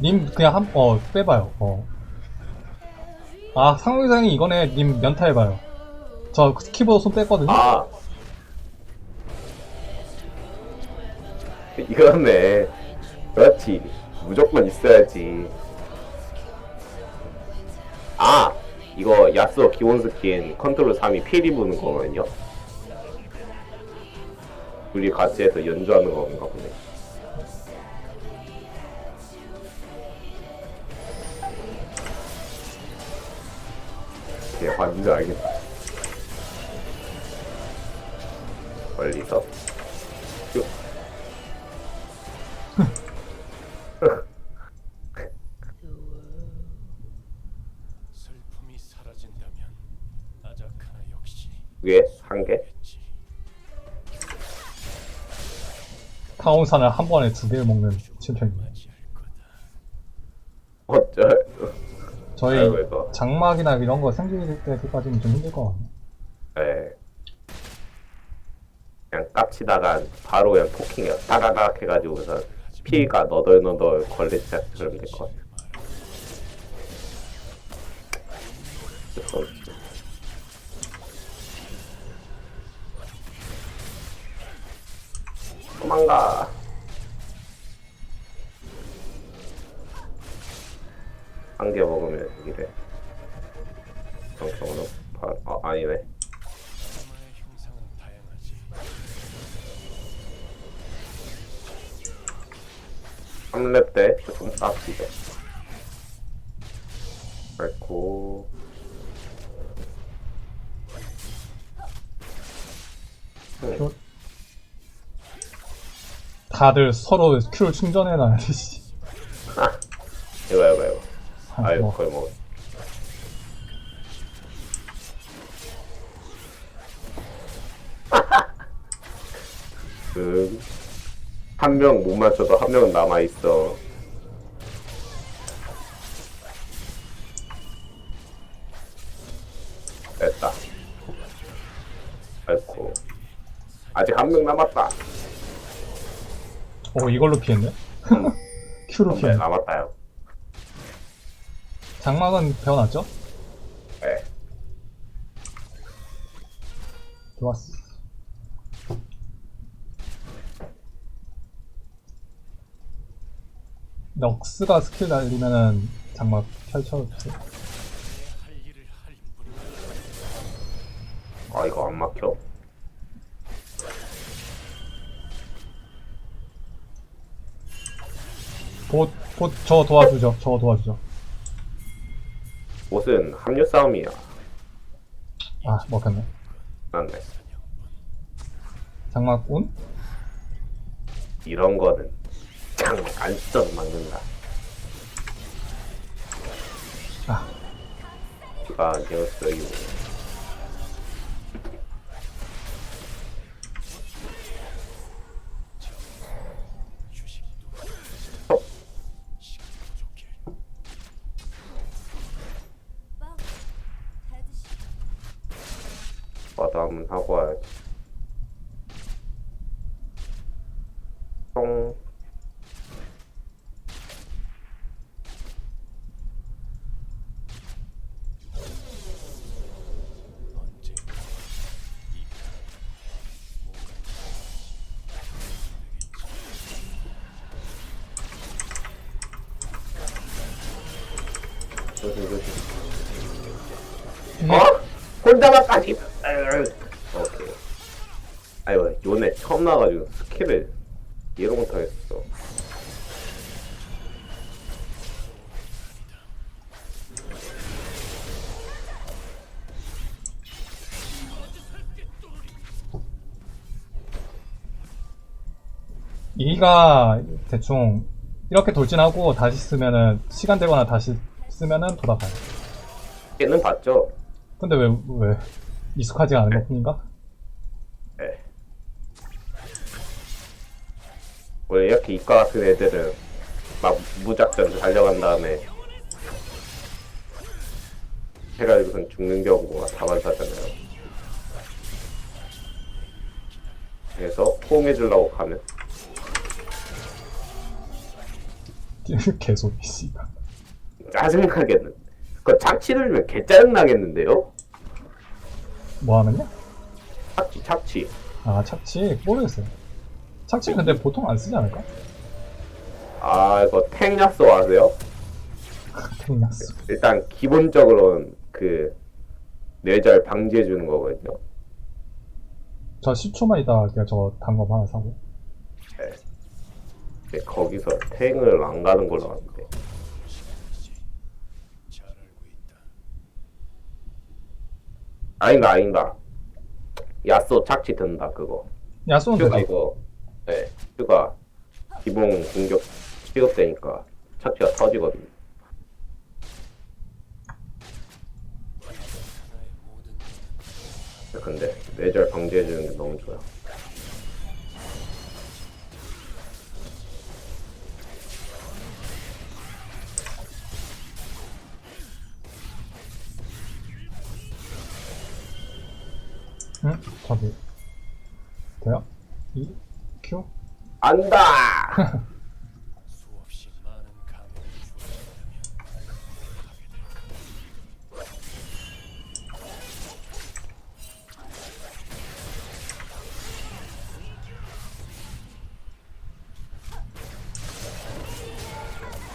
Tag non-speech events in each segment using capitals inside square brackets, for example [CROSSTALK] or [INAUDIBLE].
님 그냥 한, 어, 빼봐요. 어. 아, 상호이상이 이거네. 님 연타해봐요. 저 키보드 손 뺐거든요? 아 이거네 그렇지 무조건 있어야지 아 이거 야스오 기본 스킨 컨트롤 3이 피리 부는 거거든요 둘이 같이 해서 연주하는 건가 보네 예, 완전 알겠다 멀리서 쭉. 슬픔이 사라진다면 아자카나 역시 위에 한 개? 타운산을 한 번에 두 개를 먹는 챔피언입니다. 어쩔 저희 아이고, 이거. 장막이나 이런 거 생길 때까지는 좀 힘들 것 같네. 예. 그냥 깝치다가 바로 그냥 포킹해 따다닥 해가지고서 피가 너덜너덜 걸레짝처럼 될것 같아 그래서 도망가 한개 먹으면 바... 아 형상은 다양하지. 3렙 때좀 빡시죠. 그렇고 큐- 다들 서로 큐를 충전해놔야지. 씨. 이거 이거 이거 아, 아유 뭐. 거의 뭐 그, 한명 못 맞춰도 한 명은 남아 있어. 됐다. 아이고. 아직 한 명 남았다. 오, 이걸로 피했네? 큐로 네, 피했네. 남았다요. 장막은 배워놨죠? 네. 좋았어. 럭스가 스킬 날리면은 장막 펼쳐주세요. 아, 이거 안 막혀? 곧, 곧 저 도와주죠. 저 도와주죠. 옷은 합류 싸움이야. 아, 먹혔네. 맞네. 장막 온? 이런 거는 장안 써도 막는다. 아, 누가 아니었어요. 휴식이 누가 어? 와도 한번 하고 와야지. 어? 혼자만 까지. 오케이. 아이고, 요네 처음 나와가지고 스킬을 이해를 못하겠어. 이가 대충 이렇게 돌진하고 다시 쓰면은 시간 되거나 다시 쓰면은 돌아가요. 걔는 봤죠? 근데 왜, 왜 익숙하지 않은 것 뿐인가? 예. 원래 이렇게 이과 같은 애들은 막 무작정 달려간 다음에 해가지고선 죽는 경우가 다반사잖아요. 그래서 호응해주려고 가면 개소리 씨발 짜증나겠는. 그 착취 들면 개 짜증 나겠는데요? 뭐 하면요? 착취 착취. 아 착취 모르겠어요 착취 근데 보통 안 쓰지 않을까? 아 이거 탱야스 아세요? [LAUGHS] 탱약스 일단 기본적으로는 그 뇌절 방지해 주는 거거든요. 저 10초만 있다가 그냥 저거 단검 하나 사고 근데 거기서 탱을 안 가는 걸로 아는데. 잘 알고 있다. 아닌가 아닌가. 야쏘 착취 든다 그거. 야쏘는 큐가 되지 이거 네 큐가 기본 공격 취급되니까 착취가 터지거든요. 근데 뇌절 방지해 주는 게 너무 좋아요. 응? 저기 돼요? 이? 큐? 안다. 수없이 많은 감염이 주어진다면 하게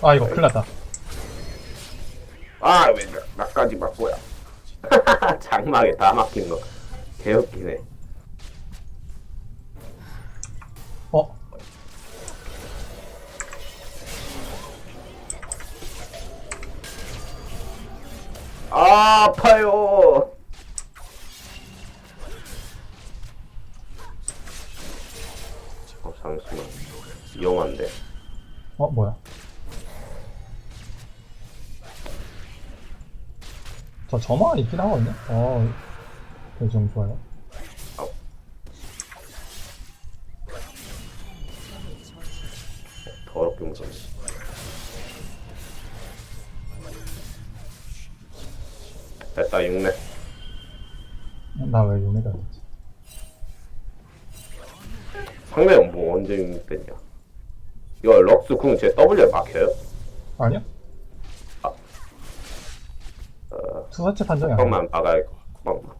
될아 이거 큰일 났다 아왜 나까지 맞고야. [LAUGHS] 장막에 다 막힌 거. 개웃기네. 어? 아 아파요. 어 잠시만 위험한데. 어 뭐야 저 점화가 있긴 하거든요 어 좀 좋아요 더럽게 무섭네. 됐다 6렙. 나왜 용에다 했지 상대는 뭐 언제 6렙 됐냐? 이거 럭스 궁제 W 막혀요? 아니야? 어, 투사체 판정이 아니야 뻥만 막아야 뻥만.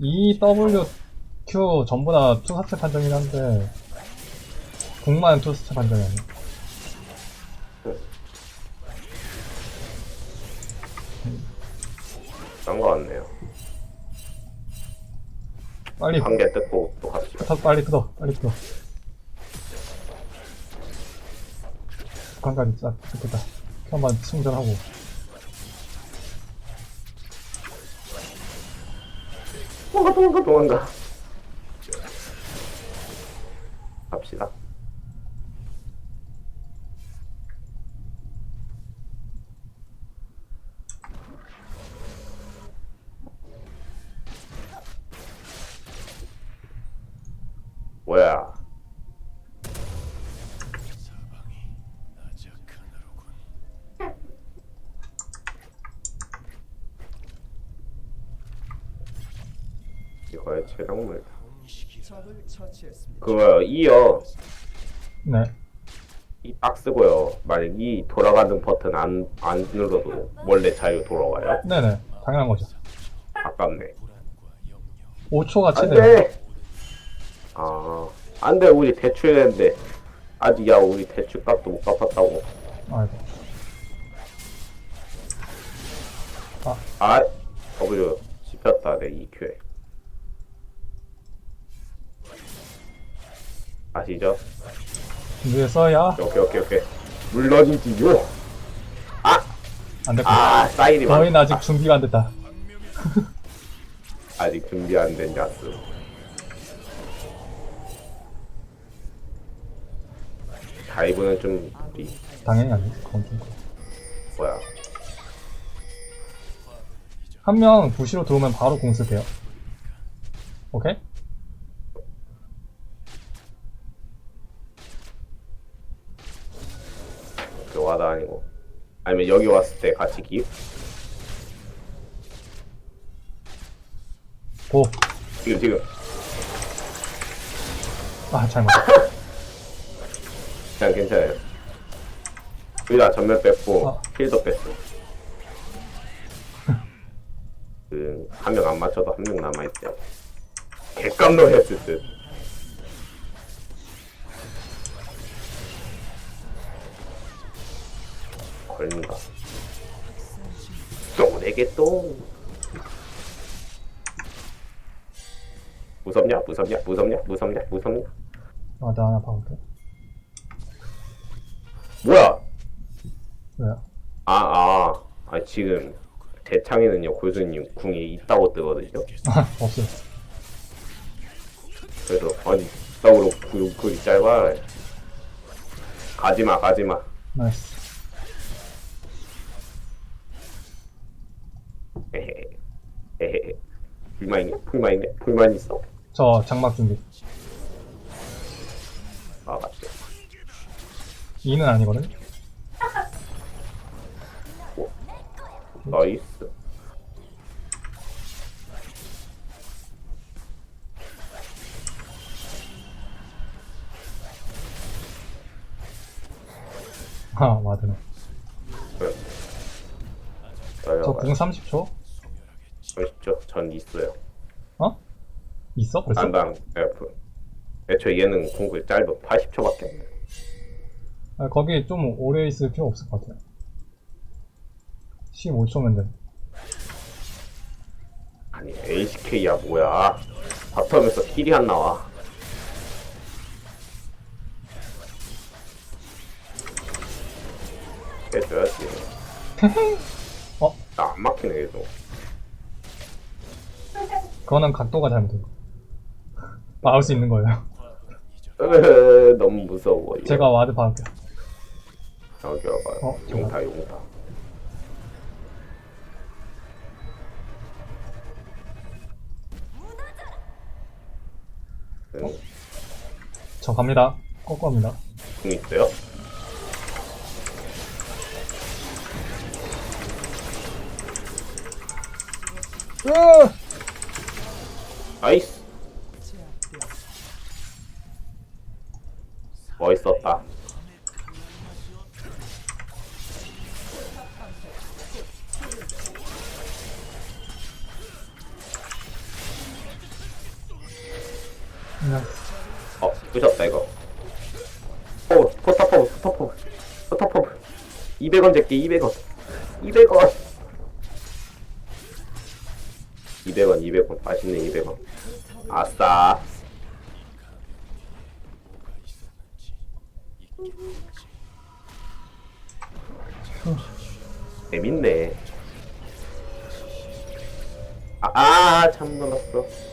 아자카나의 좋은 먹이 E, W, Q 전부 다 투사체 판정이긴 한데 궁만 투사체 판정이 아니야. 딴거 같네요. 빨리 한 개 뜯고 또 갑시다. 터 빨리 뜯어 빨리 뜯어. 북한까지 싹 뜯겠다. 한번 충전하고 도망가 도망가 도망가. 갑시다. 뭐야? 사방이 아자카나로군. 적을 처치했습니다. 그거요. 이요. 네이 박스고요. 만약 이 돌아가는 버튼 안, 안 눌러도 원래 자유 돌아와요. 네네 당연한 거죠 아깝네. 불안과 염려 5초가 안 최대요 돼! 아, 안 돼. 우리 대출했는데. 아직, 야, 우리 대출 값도 못 갚았다고. 아이고 아, W 씹혔다, 내 EQ에. 아시죠? 준비했어야 오케이, 오케이, 오케이. 물론이지요. 아, 안될거 아, 사이리 저희는 많- 아직 준비가 안 됐다 [LAUGHS] 아직 준비 안 된 야스. 다이브는 좀, 우리, 당연히 아니지 그건 좀 뭐야. 한명 부시로 들어오면 바로 공 쓸게요. 오케이? 교화도 아니고. 아니면 여기 왔을 때 같이 기? 고! 지금, 지금. 아, 잘 맞다. [LAUGHS] 그냥 괜찮아요. 둘다 전면 뺐고 아. 필도 뺐어. [LAUGHS] 그한 명 안 맞춰도 한 명 남아 있대. 개깜놀했을 듯. 걸린다. 또 내게 또. 무섭냐? 무섭냐? 무섭냐? 무섭냐? 무섭냐? 아, 나 하나 봐볼게. 뭐야? 왜요? 아, 아, 아 지금 대창에는요 골수님 궁이 있다고 뜨거든요. 아, 없어요. 그래서 아니 있다고 그 글이 짧아. 가지마, 가지마. 나이스. 불만 있네, 불만 있네, 불만 있어. 저 장막 준비. 아 맞죠. 2는 아니거든? 나이스. 아, 와드네. 그래. 저궁 30초? 아쉽죠. 전 있어요. 어? 있어? 벌써? 안당 F. 애초에 얘는 궁글 짧아 80초밖에 안 돼. 아, 거기 좀 오래 있을 필요 없을 것 같아요. 15초면 돼. 아니 ACK야 뭐야? 바텀에서 킬이 안 나와. 해줘야지. 어? [LAUGHS] 나 안 막히네 계속. 그거는 각도가 잘못된 거. 막을 수 있는 거예요. 으, [LAUGHS] 너무 무서워. 이거. 제가 와드 박을게요. 여기 와봐. 어, 용타 용타. 응, 저 갑니다. 꺾고 갑니다. 궁 있어요? 으! 나이스. 멋있었다. 어, 부셨다 이거. 오, 포탑퍼브, 포탑퍼브, 포탑퍼브. 200원 잭게 200원. 200원. 200원, 200원. 맛있네, 200원. 아싸. 재밌네. 아, 아, 참 놀랐어.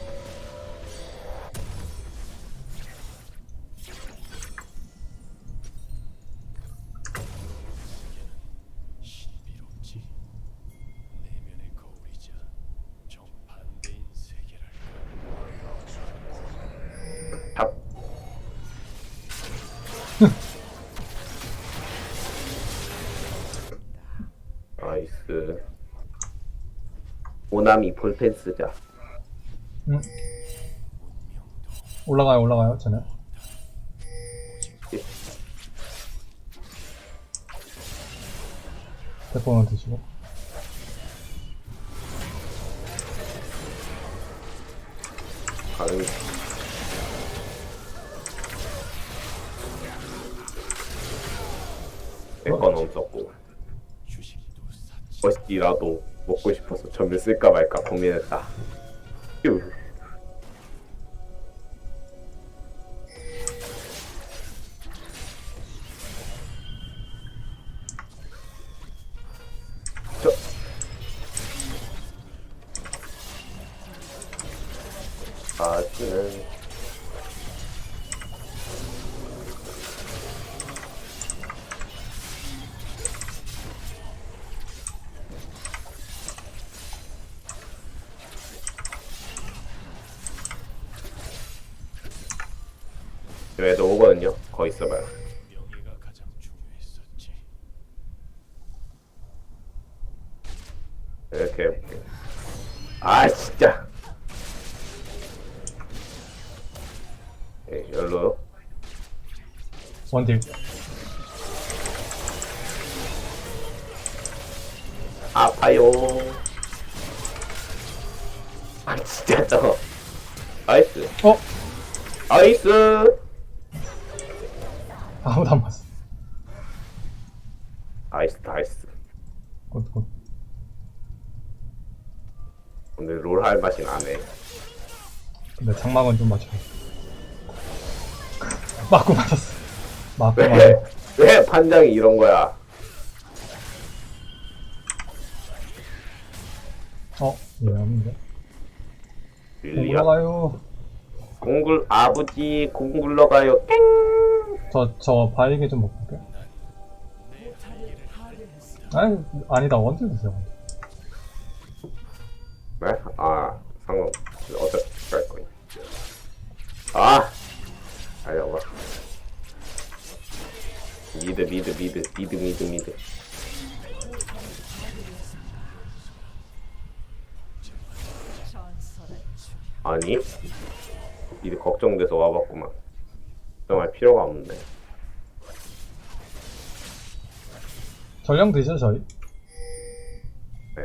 오나미 볼펜 쓰자. 음. 올라가요, 올라가요, 쟤네. 대포는 드시고. 가능. 내건 없었고 멋이라도 먹고 싶어서 점을 쓸까 말까 고민했다. 휴. 저. 아시는 원딜 아파요. 아 진짜 저 아이스. 어? 아이스. 아무도 안 봤어 아이스 아이스. 굿굿 오늘 롤 할 맛이 나네. 근데 장막은 좀 맞춰 맞고 맞았어 맞고 왜? 맞았어. 왜 판장이 이런 거야? 어? 미안한데. 릴리야. 올라가요. 공굴 아버지 공굴러 가요. 땡. 저, 저 바이게 좀 먹고 올게. 아니, 아니다. 원딜 드세요. 원딜. 네? 아 상관 어차피 갈 거니. 아. 알려봐. 미드 미드 미드 미드 미드 미드. 아니 미드 걱정돼서 와봤구만. 정말 필요가 없는데. 전령 드시죠, 저희? 네.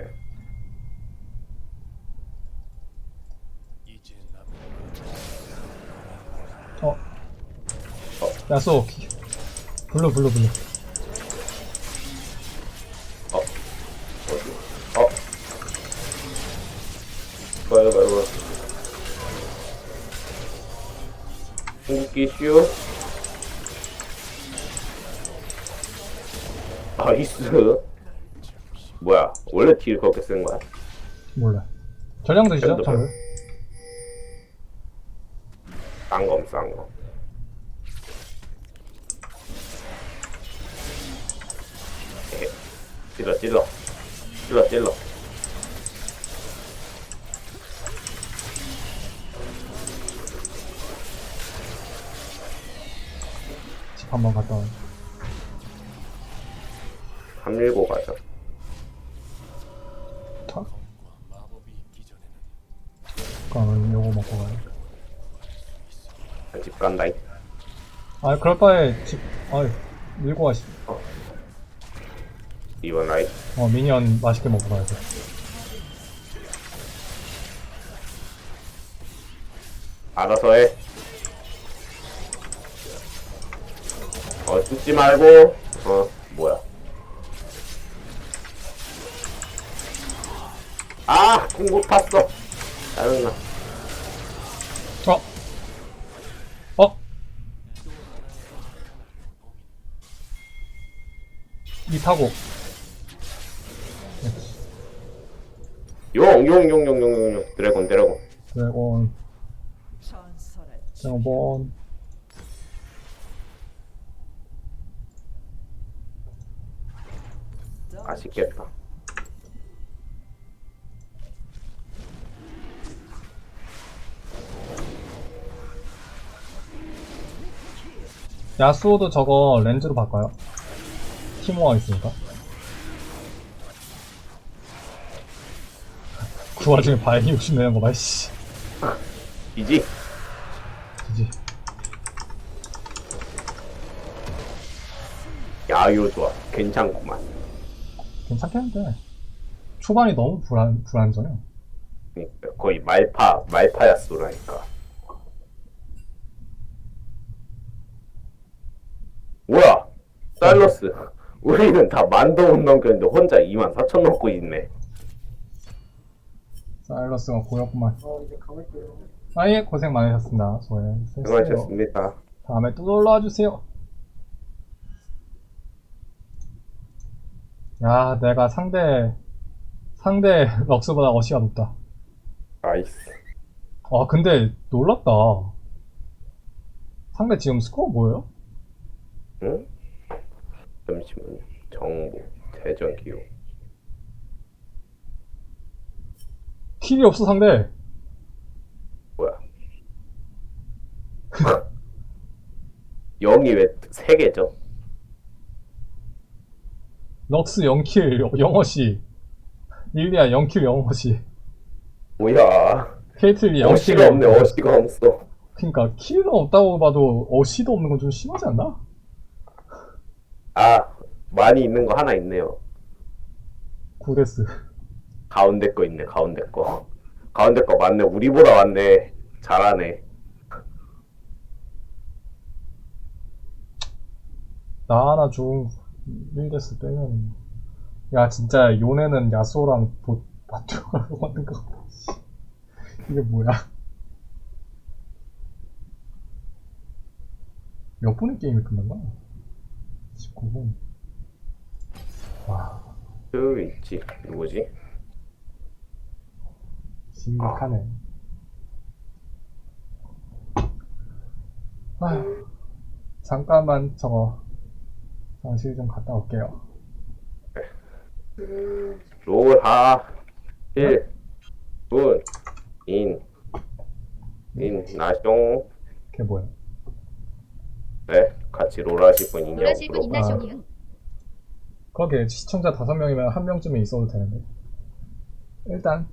남은 어. 야쏘. 블루, 블루, 블루. 어디? 어? 이거 이거 이거 궁극기 슈 나이스 뭐야 원래 딜 그렇게 쓰는 거야? 몰라. 전령 드시죠. 저를. 싼검 싼거 찔러 찔러 찔러 집 한번 갔다 와. 함밀고 가자 타? 그러면 요거 먹고 가요. 집 간다이 아, 그럴 바에 집, 아유, 밀고 가시. 이번 라이 어, 미니언 맛있게 먹고 가야 돼. 알아서 해. 어, 죽지 말고, 어, 뭐야. 아, 공못 탔어. 짜증나. 어? 어? 이 타고. 용, 용, 용, 용, 용, 용, 용. 드래곤, 드래곤. 드래곤, 드래곤. 맛있겠다. 야수호도 저거 렌즈로 바꿔요. 티모가 있으니까. 그 와중에 바이 욕심 내는 거 봐, 씨. 이지? 그지. 야요 좋아. 괜찮구만. 괜찮겠는데. 초반이 너무 불안, 불안정해. 그러니까 거의 말파, 말파야스라니까. 뭐야? 사일러스. 우리는 다 만도 못 넘겼는데 혼자 2만 4천 넘고 있네. 사일러스가 고였구만. 아예 고생 많으셨습니다. 수고했어요. 수고하셨습니다. 다음에 또 놀러와 주세요. 야, 내가 상대 상대 [LAUGHS] 럭스보다 어시가 높다. 나이스. 아, 근데 놀랍다. 상대 지금 스코어 뭐예요? 응? 잠시만요. 정보, 대전 기호. 킬이 없어 상대. 뭐야? [LAUGHS] 0이 왜 3개죠? 럭스 0킬 0어시. 릴리아 0킬 0어시. 뭐야? 케이틀리 0킬 어시가 없네, 어시가 없어. 그니까 킬은 없다고 봐도 어시도 없는 건 좀 심하지 않나? 아, 많이 있는 거 하나 있네요. 구데스. 가운데 거 있네 가운데 거. 가운데 거 맞네. 우리보다 맞네. 잘하네. 나 하나 중 1데스 빼면 야 진짜 요네는 야소랑 보 바투가 맞는 거 이게 뭐야? 몇 분의 게임이 끝난 거야? 19분. 와. 그 있지. 누구지 심각하네. 아휴. 잠깐만 저거 화장실 좀 갔다 올게요. 로하. 1 분, 인, 인, 나숑, 그게 뭐야? 네, 같이 롤하실 분 있냐고 놀라실 분 물어봐. 있나 아. 쇼이요 그러게 시청자 다섯 명이면 한 명쯤은 있어도 되는데. 일단